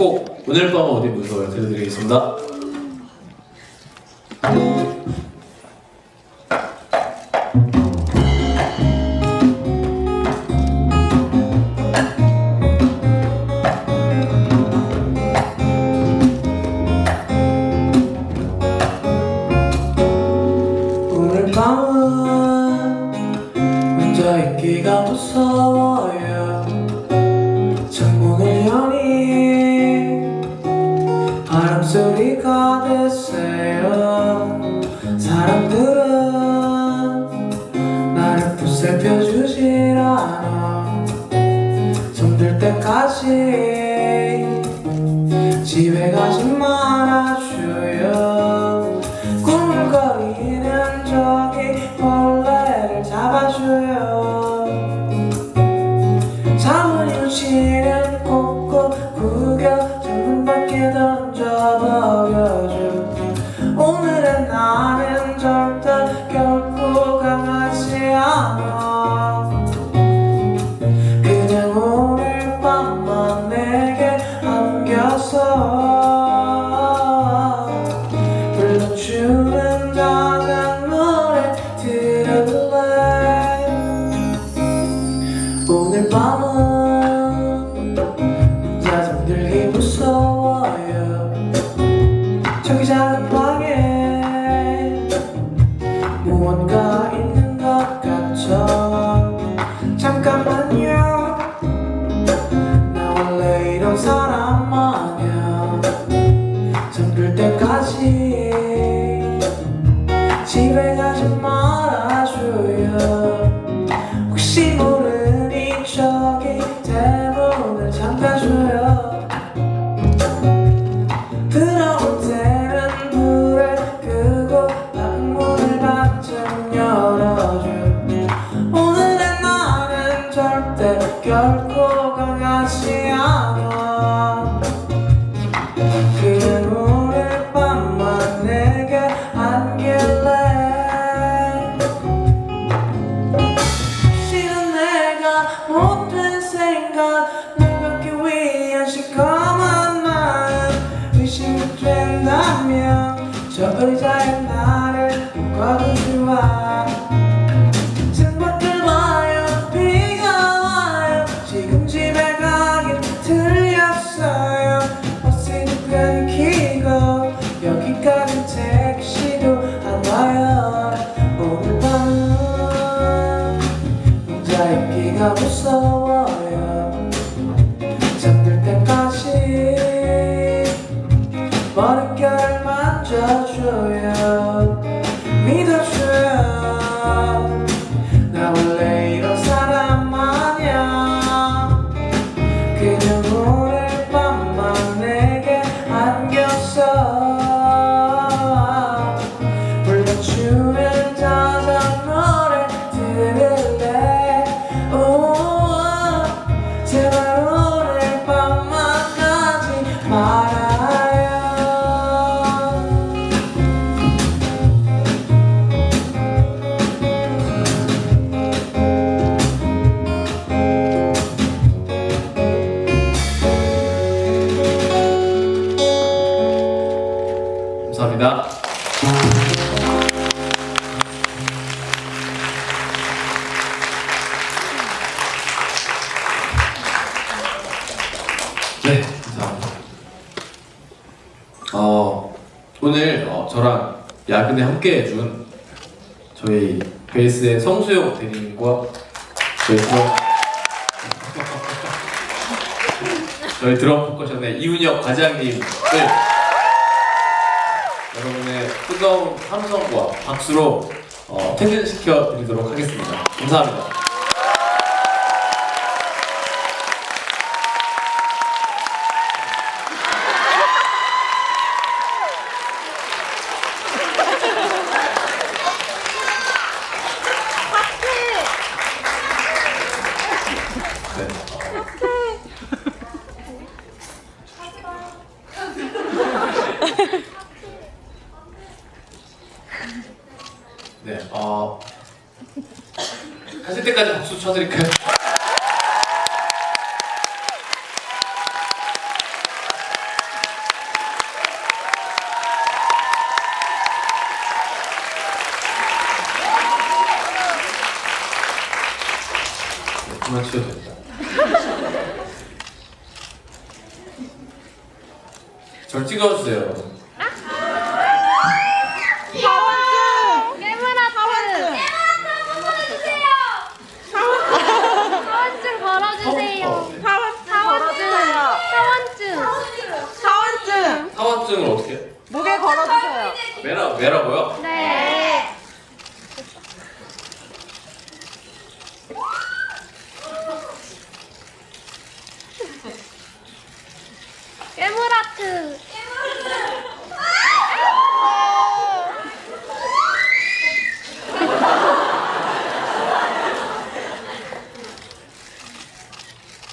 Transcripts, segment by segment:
꼭 오늘 밤 어디 문서 알려드리겠습니다. 잔소리가 됐어요. 사람들은 나를 붙살펴주질 않아. 잠들 때까지 Ponderbala 야근에 함께 해준 저희 베이스의 성수혁 대리님과 저희 드럼 저희 드럼 포커션의 이윤혁 과장님을 여러분의 뜨거운 함성과 박수로 어, 퇴근시켜 드리도록 하겠습니다. 감사합니다. 쳐드릴까요? 절 찍어주세요. 사원증을 어떻게? 해? 목에 걸어주세요. 매라 매라고요? 네. 깨물어트.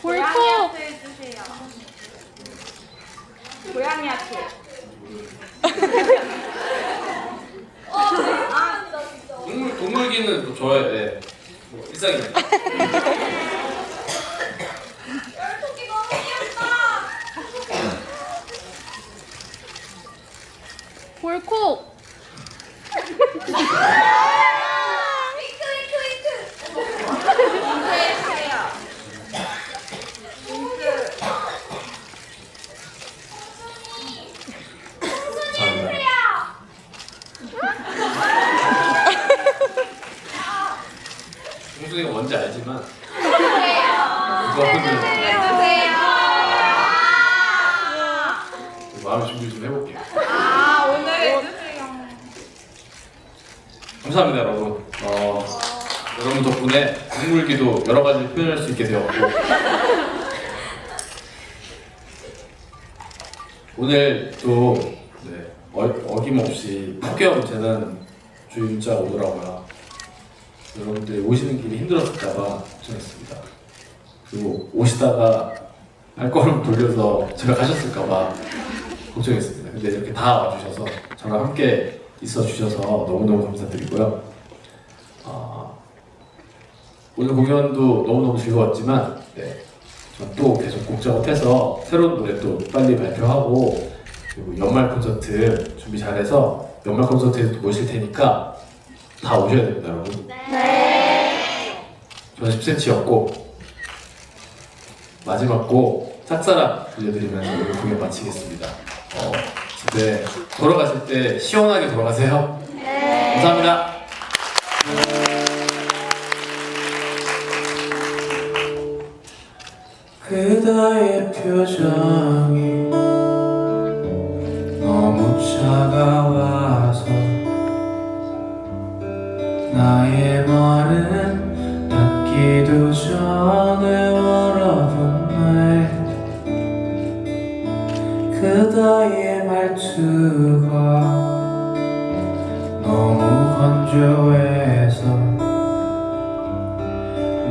볼콕. 고양이 하트. 동물 동물기는 또 저의 네. 뭐 일상입니다. 볼콕. 감사합니다. 공순이가 뭔지 알지만 이거는 마음 준비 좀 해볼게요. 아 오늘 해주세요. 감사합니다, 여러분. 어, 여러분 덕분에 동물기도 여러 가지 표현할 수 있게 되었고 오늘 또 네, 어, 어김없이 폭염 재난 문자가 오더라고요. 여러분들이 오시는 길이 힘들었을까봐 걱정했습니다. 그리고 오시다가 발걸음 돌려서 제가 가셨을까봐 걱정했습니다. 근데 이렇게 다 와주셔서 저랑 함께 있어 주셔서 너무너무 감사드리고요. 아, 오늘 공연도 너무너무 즐거웠지만 네, 전또 계속 곡 작업해서 새로운 노래 또 빨리 발표하고 그리고 연말 콘서트 준비 잘해서 연말 콘서트에 또 모실 테니까 다 오셔야 됩니다, 여러분. 네. 저는 10cm였고 마지막 곡 짝사랑 들려드리면서 오늘 공연 마치겠습니다. 어, 집에 돌아가실 때 시원하게 돌아가세요. 감사합니다. 그대의 표정이 너무 차가워서 나의 말은 닿기도 전에 얼어붙네 그대의 말투가. 너무 건조해서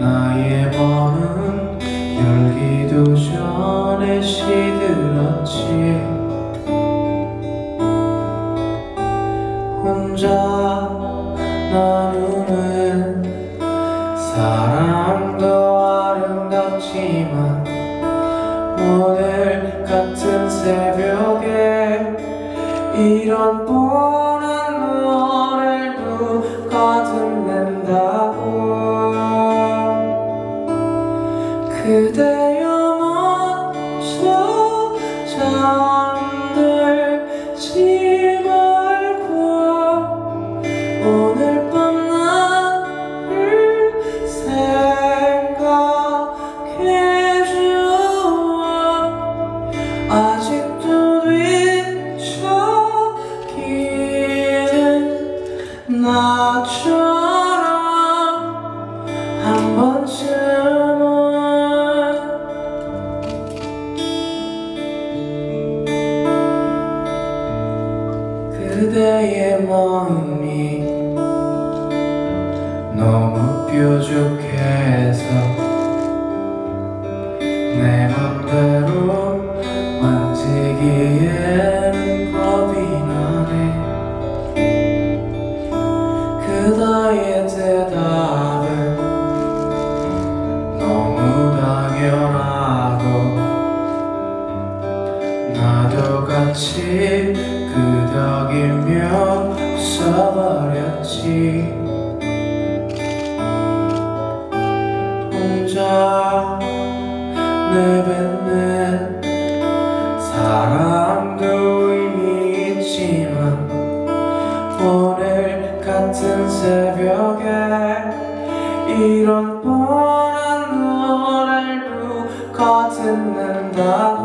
나의 마음 열기도 전에 시들었지. 혼자 나누는 사랑도 아름답지만 오늘 같은 새벽에 이런 뻔한 노래를 누가 듣는다고. 그대 그대의 마음이 너무 뾰족해서 내 맘대로 만지기에는 겁이 나네. 그대의 대답은 너무 당연하고 나도 같이 끄덕이며 웃어버렸지. 혼자 내뱉는 사랑도 의미 있지만 오늘 같은 새벽에 이런 뻔한 노래를 누가 듣는다고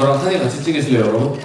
저랑 사진 같이 찍으실래요, 여러분?